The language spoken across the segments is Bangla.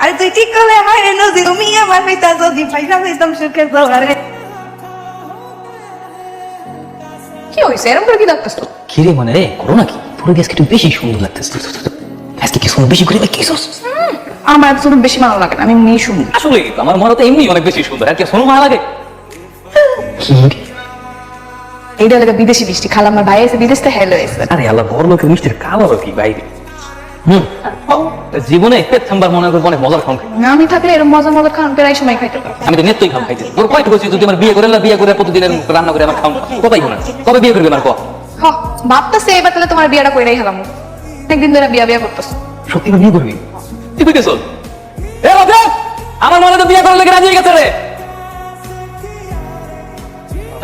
আরে তুই ঠিক করলে আমার এনার্জি তুমি আমার পিতা যদি পয়সা পেতাম সুখে সবারে কি হয়েছে এরকম করে কি লাগতেছ কিরে মানে রে করো নাকি তোর আজকে একটু বেশি সুন্দর লাগতেছে আজকে কি সুন্দর বেশি করে কি সস আমার শুধু বেশি ভালো লাগে না আমি মেয়ে শুনি আসলে আমার মনে তো এমনি অনেক বেশি সুন্দর আর কি শোনো ভালো লাগে কি এইটা লাগে বিদেশি বৃষ্টি খালা আমার ভাই এসে বিদেশ থেকে হেলো এসে আরে আল্লাহ লোকের মিষ্টির কালো কি বাইরে হুম। জীবনে মনে করব অনেক মজার খাই। আমি থাকলে এরকম মজা মজা খান প্রায় সময় খাইতে আমি তো খাইতে তোর বলছি যদি আমার বিয়ে করে বিয়ে করে প্রতিদিন রান্না করে আমার খাম কোথায় না। কবে বিয়ে করবি আমার ক? হ ভাবতেছে এবার তাহলে তোমার বিয়েটা কইরাই হলাম। একদিন ধরে বিয়া বিয়া করতেছ। সত্যি বিয়ে করবি? তুই এ আমার মনে তো বিয়ে করার লেগে রাজি হয়ে গেছে রে।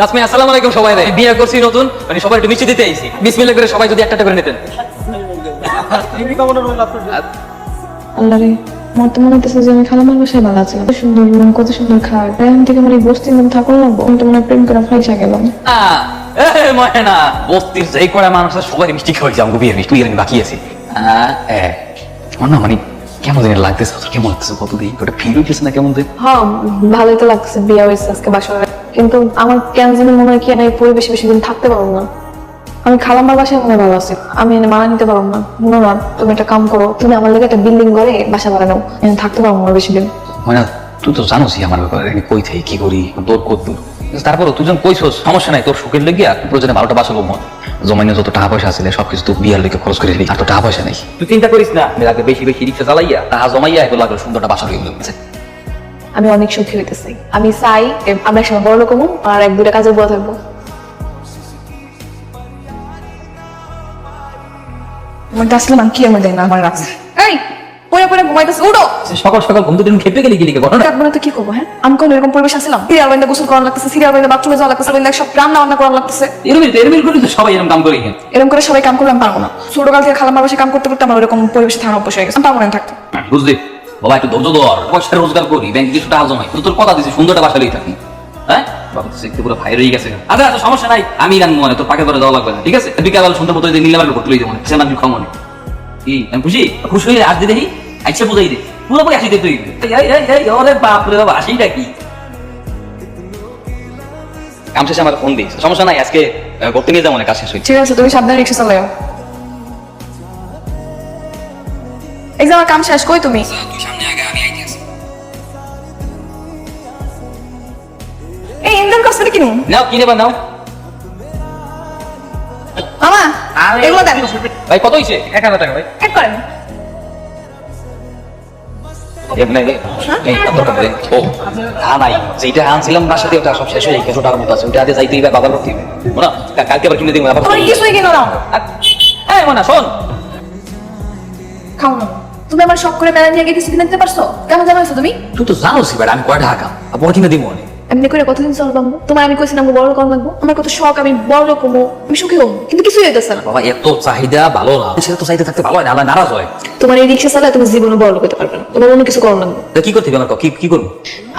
রাসমি আসসালামু আলাইকুম সবাই রে। বিয়ে করছি নতুন। মানে সবাই একটু মিষ্টি দিতে আইছি। বিসমিল্লাহ করে সবাই যদি একটা একটা করে নিতেন। আল্লাহ রে আমার তো মনে হচ্ছে যে আমি খালামার বাসায় ভালো আছিলাম কত সুন্দর রুম কত সুন্দর খাট। এখন থেকে আমার এই বস্তির মধ্যে থাকুন লাগবো আমি তো মনে প্রেম করে ফাইসা গেলাম। ময়না বস্তির যেই করে মানুষ সবাই মিষ্টি খাওয়াইছে আমাকে বিয়ের মিষ্টি বাকি আছি। মানে কেমন দিনের লাগতেছে? কেমন লাগতেছে কতদিন? ওটা ফিল হইতেছে না কেমন দিন? হ্যাঁ ভালোই তো লাগছে বিয়ে হয়েছে আজকে বাসায়। কিন্তু আমার কেন জানি মনে হয় কি আমি পরিবেশে বেশি দিন থাকতে পারব না। আমি খালাম্মার বাসায় মনে ভালো আছি। আমি এনে মানা নিতে পারব না। মনে না তুমি একটা কাম করো তুমি আমার লেগে একটা বিল্ডিং করে বাসা ভাড়া নাও। থাকতে পারব না বেশি দিন। ময়না তুই তো জানোসই আমার ব্যাপারে। আমি কই থাকি কি করি? কত দূর তারপরও তুই যখন কইছস, সমস্যা নাই, তোর সুখের লেগে আর প্রয়োজনে বারোটা বাসা লোক জমাইনে যত টাকা পয়সা আছে, সবকিছু তুই বিয়ার লেগে খরচ করে দিবি আর তো টাকা পয়সা নেই। তুই চিন্তা করিস না, আমি আগে বেশি বেশি রিক্সা চালাইয়া টাকা জমাইয়া এগুলো লাগল সুন্দরটা বাসা লইয়া গেছে আমি অনেক সুখী হইতেছি। আমি চাই আমরা একসময় বড় হব আর এক দুটা কাজে বুয়া থাকব। আমার আসলে মান কি আমার দেয় না, আমার রাখছে এই! পরে পরে ঘুমাইতেছে উঠো। সকাল সকাল ঘুম থেকে খেপে গেলি গেলি ঘটনা রাখব না তো কি করব হ্যাঁ? আমি কোন এরকম পরিবেশ আসলাম? সিরিয়াল বাইন্দা গোসল করা লাগতেছে সিরিয়াল বাইন্দা বাথরুমে যাওয়া লাগতেছে বাইন্দা সব রান্না বান্না করা লাগতেছে। এরকম এরকম করে তো সবাই এরকম কাম করি এরকম করে সবাই কাম করলে আমি পারব না। ছোটকাল থেকে খালামার বাসায় কাম করতে করতে আমার ওরকম পরিবেশে অভ্যাস হয়ে গেছে আমি পারব না থাকতে। বুঝলি। বাবা একটু ধৈর্য ধর পয়সা রোজগার করি ব্যাংকে কিছু টাকা জমাই তোর কথা দিছি সুন্দরটা বাসা লই থাকি। হ্যাঁ? বাবা দেখতে পুরো ভাই রয়ে গেছে আচ্ছা আচ্ছা সমস্যা নাই। আমি রান্না মানে তোর পাকে করে দেওয়া লাগবে না ঠিক আছে? বিকাল সুন্দর মতো নিলামের করতে লই যাব সে আমি খাও মনে কি? আমি খুশি? খুশি হয়ে দিয়ে দেখি আচ্ছা বুঝাই দে। পুরোপুরি দে তুই ওরে বাপ রে বাবা আসিটা কি? কাম শেষে আমার ফোন দিস। সমস্যা নাই আজকে করতে নিয়ে যাব না কাজ শেষ হয়েছে। ঠিক আছে তুমি সাবধানে রিক্সা চালাও। আমার কাম শেষ কই তুমি? এই ইন্ডিয়ান কাস্টমার কিনুন নাও কিনে বা নাও। এগুলো দেন ভাই কত হয়েছে এক হাজার টাকা ভাই। এক করেন। হয়ে? মানা খাও না। তুমি আমার শখ করে মেলা নিয়ে গিয়ে কিছু কিনে দিতে পারছ? কেমন জানো হয়েছো তুমি? তুই তো জানোস এবার আমি কয়টা হাকাম? আবার কিনে দিব অনেক। এমনি করে কতদিন চলবো তোমার আমি কইছিলাম বড় লোক লাগবো। আমার কত শখ আমি বড় হব আমি সুখী হব কিন্তু কিছুই হইতেছে না। বাবা এত চাহিদা ভালো না। সেটা তো চাইতে থাকতে ভালো না আল্লাহ নারাজ হয়। তোমার এই রিক্সা চালায় তুমি জীবনে বড় লোক হতে পারবে না। তোমার অন্য কিছু করার লাগবে। কি করতে হবে আমার কি কি করব?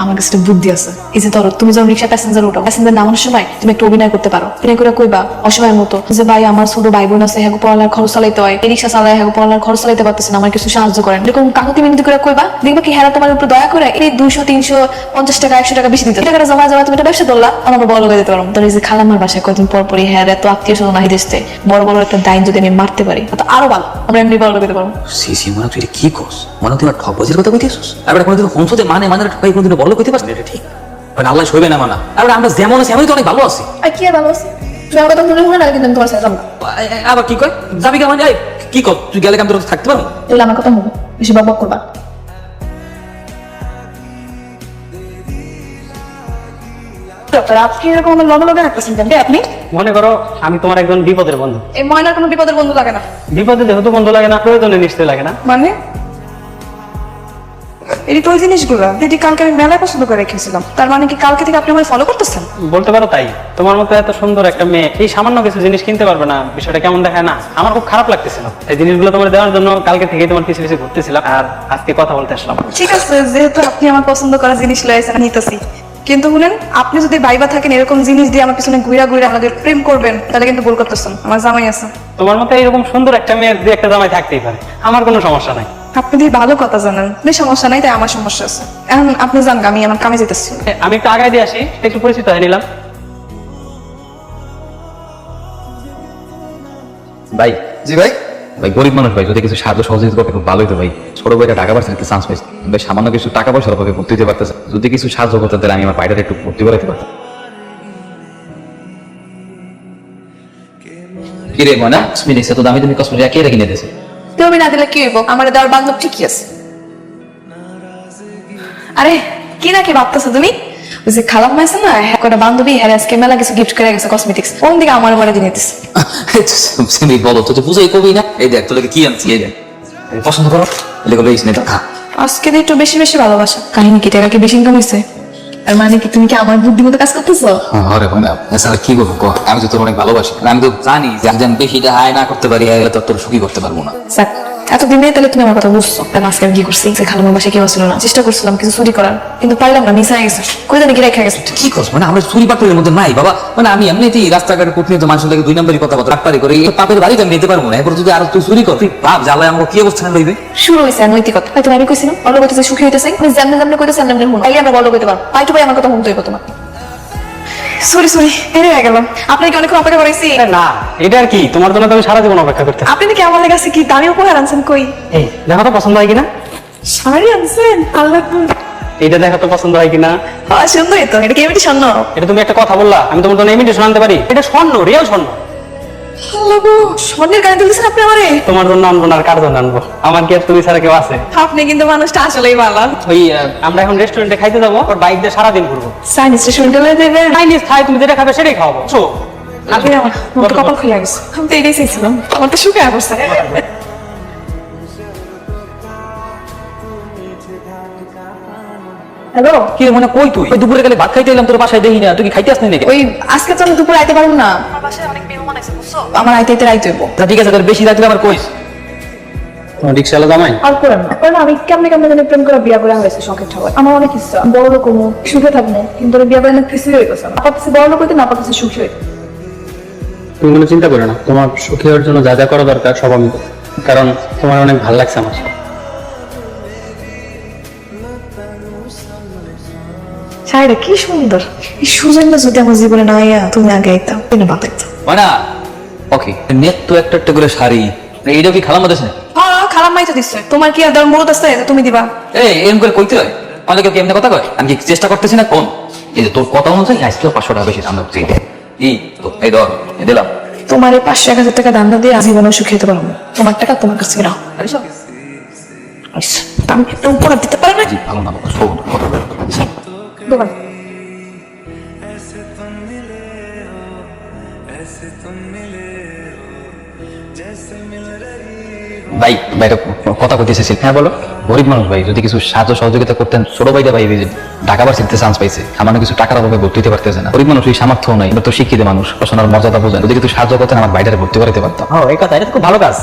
আমার কাছে একটা বুদ্ধি আছে। এই যে ধরো তুমি যখন রিক্সা প্যাসেঞ্জার উঠো প্যাসেঞ্জার নামানোর সময় তুমি একটু অভিনয় করতে পারো। অভিনয় করে কইবা অসহায়ের মতো যে ভাই আমার ছোট ভাই বোন আছে হ্যাঁ পড়ালার খরচ চালাইতে হয়। এই রিক্সা চালায় হ্যাঁ পড়ালার খরচ চালাইতে পারতেছে না আমার কিছু সাহায্য করেন। এরকম কাকুতি মিনতি করে কইবা দেখবা কি হ্যাঁ তোমার উপর দয়া করে এই দুইশো তিনশো পঞ্চাশ টাকা একশো টাকা বেশি দিতে। টাকাটা জমা জমা তুমি একটা ব্যবসা ধরলা আমার বড় লোক দিতে পারো। তোর এই যে খালামার বাসায় কয়েকদিন পর পরই হ্যাঁ এত আত্মীয় স্বজন আহি দেশতে বড় বড় একটা দাইন যদি আমি মারতে পারি তো আরও ভালো। আমরা এমনি বড় দিতে পারব। সি সি মনে তুই কি করস? মনে তুই আমার ঠকবাজির কথা কইতেছিস। আর কোনোদিন হংসতে মানে মানে ঠকাই কোনোদিন বলো কইতে পারছিস এটা ঠিক। মানে আল্লাহ সইবে না মানা। আর আমরা যেমন আছি আমি তো অনেক ভালো আছি। আর কি ভালো আছে? তুমি আমার কথা মনে হয় না কিন্তু আমি তোমার সাথে যাব আবার কি কয়? যাবি কেমন? যাই কি কর? তুই গেলে কেমন তোর থাকতে পারব? এগুলো আমার কথা মনে বেশি বক করবা। ডক্টর আপনি এরকম আমার লগে লগে রাখতেছেন কেন? কে আপনি? মনে করো আমি তোমার একজন বিপদের বন্ধু। এই ময়নার কোনো বিপদের বন্ধু লাগে না। বিপদে যেহেতু বন্ধু লাগে না প্রয়োজনে নিশ্চয়ই লাগে না। মানে? এটি তো ওই জিনিসগুলো যেটি কালকে আমি মেলায় পছন্দ করে রেখেছিলাম। তার মানে কি কালকে থেকে আপনি আমায় ফলো করতেছেন? বলতে পারো তাই। তোমার মতো এত সুন্দর একটা মেয়ে এই সামান্য কিছু জিনিস কিনতে পারবে না বিষয়টা কেমন দেখায় না। আমার খুব খারাপ লাগতেছিল। এই জিনিসগুলো তোমার দেওয়ার জন্য কালকে থেকে তোমার পিছু পিছু ঘুরতেছিলাম। আর আজকে কথা বলতে আসলাম। ঠিক আছে যেহেতু আপনি আমার পছন্দ করা জিনিস লয়েছেন নিতেছি। কিন্তু শুনেন আপনি যদি বাইবা থাকেন এরকম জিনিস দিয়ে আমার পিছনে ঘুরা ঘুরে আমাদের প্রেম করবেন তাহলে কিন্তু ভুল করতেছেন আমার জামাই আছে। তোমার মতো এরকম সুন্দর একটা মেয়ের দুই একটা জামাই থাকতেই পারে আমার কোনো সমস্যা নাই। আপনি দিয়ে ভালো কথা জানেন আপনার সমস্যা নাই তাই আমার সমস্যা আছে। এখন আপনি জান আমি আমার কামে যেতেছি। আমি একটু আগায় দিয়ে আসি একটু পরিচিত হয়ে নিলাম। ভাই জি ভাই? ভাই, গরিব মানুষ ভাই, যদি কিছু সাহায্য সহযোগিতা করতে খুব ভালো হতো ভাই। ছোট ভাইটা টাকা পাচ্ছে একটা চান্স পাইছে। ভাই, সামান্য কিছু টাকা পয়সার অভাবে ভর্তি হতে পারতেছে। যদি কিছু সাহায্য করতে তাহলে আমি আমার বাইরে একটু ভর্তি করাতে পারতাম। কি রে ময়না? কসমেটিক্স এত দামি কসমেটিক কে রেখে তুমি না দিলে কি হইব? আমার দেওয়ার বান্ধব ঠিকই আছে। আরে, কি না কি ভাবতেছো তুমি? ওই যে খালাম মাইছে না হ্যাঁ কটা বান্ধবী হ্যাঁ আজকে মেলা কিছু গিফট করে গেছে কসমেটিক্স কোন দিকে আমার মনে দিয়ে নিতেছে? তুমি বলো তো বুঝাই কবি না এই দেখ তোকে কি আনছি এই দেখ পছন্দ করো এই খা আজকে একটু বেশি বেশি ভালোবাসা কাহিনী কি টাকা কি বেশি ইনকাম হয়েছে আর মানে কি তুমি কি আমার বুদ্ধি মতো কাজ করতেছো আরে ভাই না এছাড়া কি বলব আমি তো তোর অনেক ভালোবাসি আমি তো জানি যে আমি বেশি বেশিটা হায় না করতে পারি তো তোর সুখী করতে পারব না স্যার এতদিন তাহলে তুমি আমার কথা বুঝছ। তাহলে আজকে আমি কি করছি? যে খালামার বাসায় কেউ ছিল না। চেষ্টা করছিলাম কিছু চুরি করার কিন্তু পারলাম না মিস হয়ে গেছে। কই জানি কি রেখে গেছে। কি করছ? মানে আমরা চুরি পাকড়ের মধ্যে নাই বাবা। মানে আমি এমনিতেই রাস্তাঘাটে প্রতিনিয়ত মানুষের লাগে দুই নম্বরই কথা বলতে পারি করে এই পাপের বাড়িতে আমি নিতে পারব না। এরপর যদি আর তুই চুরি কর তুই পাপ জ্বালায় আমাকে কি অবস্থানে লইবে শুরু হয়েছে নৈতিকতা হয়তো আমি কইছিলাম বলো কইতেছে সুখী হইতেছে মানে যেমনে যেমনে কইতেছে এমনি হুন তাইলে আমরা বলো কইতে পারব। পাই টু পাই আমার কথা শুনতে হইব তোমার। সরি সরি হয়ে গেলাম আপনাকে অনেকক্ষণ অপেক্ষা করাইছি না এটা আর কি? তোমার জন্য তো আমি সারা জীবন অপেক্ষা করতে আপনি নাকি আমার কাছে কি? দামি উপহার আনছেন কই? এই দেখো তো পছন্দ হয় কিনা? শাড়ি আনছেন? আল্লাহ এটা দেখা তো পছন্দ হয় কিনা? হ্যাঁ সুন্দরই তো। এটা কি এমনি স্বর্ণ এটা তুমি একটা কথা বললা আমি তোমার জন্য এমনি আনতে পারি। এটা স্বর্ণ রিয়েল স্বর্ণ। স্বর্ণের গাড়ি তুলছেন আপনি আমারে? তোমার জন্য আনব না আর কার জন্য আনব? আমার কি আর তুমি ছাড়া কেউ আছে? আপনি কিন্তু মানুষটা আসলেই ভালো। ওই আমরা এখন রেস্টুরেন্টে খাইতে যাব ওর বাইক দিয়ে সারাদিন ঘুরবো। চাইনিজ রেস্টুরেন্টে লয়ে দেবে চাইনিজ খাই তুমি যেটা খাবে সেটাই খাওয়াবো। চো আপনি আমার কপাল খুলে গেছে। আমি তো এটাই চাইছিলাম। আমার তো শুকায় অবস্থা। হ্যালো কি রে মানে কই তুই? ওই দুপুরে গেলে ভাত খাইতে এলাম তোর বাসায় দেখি না। তুই কি খাইতে আসনি নাকি? ওই আজকে তো আমি দুপুরে আইতে পারব না। আমার আইতে আইতে রাইতে হইব। তা ঠিক আছে তোর বেশি আমার কইস রিক্সাওয়ালা আর করেন না। করেন না, আমি কেমনে কেমনে জানি প্রেম করে বিয়া করে হয়েছে শখের ঠাবার আমার অনেক ইচ্ছা বড় লোক সুখে থাকব কিন্তু বিয়া করে না কিছুই হইতেছে না। আপাতত বড় লোক হইতে না আপাতত সুখী হইতে। তুমি কোনো চিন্তা করো না তোমার সুখী হওয়ার জন্য যা যা করা দরকার সব আমি কারণ তোমার অনেক ভালো লাগছে আমার। শাড়িটা কি সুন্দর। এই সুজনটা যদি আমার জীবনে না আইয়া তুমি আগে আইতাম তুমি বাতাইতাম ময়না ওকে নেট তো একটা একটা করে শাড়ি। এইটাও কি খালাম দেশে হ্যাঁ খারাপ মাইতে দিচ্ছে তোমার কি আর দেওয়ার মুরত আছে তুমি দিবা। এই এরকম করে কইতে হয়। আমাদের কেউ কি এমনি কথা কয়? আমি কি চেষ্টা করতেছি না? কোন? এই যে তোর কথা অনুযায়ী আজকে পাঁচশো টাকা বেশি দাম দিচ্ছি এই তো এই ধর দিলাম। তোমার এই পাঁচশো এক হাজার টাকা দান্দা দিয়ে জীবনে সুখী হতে পারব তোমার টাকা তোমার কাছে রাখো। আরে আচ্ছা, আমি একটা উপহার দিতে পারো না জি ভালো না কথা। দোকান। ভাই ভাই কথা কইতে এসেছি হ্যাঁ বলো। গরিব মানুষ ভাই যদি কিছু সাহায্য সহযোগিতা করতেন ছোট ভাইটা ভাই ঢাকা ভার্সিটিতে চান্স পাইছে আমার কিছু টাকার অভাবে ভর্তি হতে পারতেছে না। গরিব মানুষ এই সামর্থ্য নাই তো শিক্ষিত মানুষ পড়াশোনার মর্যাদা বোঝেন। যদি কিছু সাহায্য করতেন আমার বাইরে ভর্তি করাতে পারতাম। ও এই কথা এটা খুব ভালো কাজ।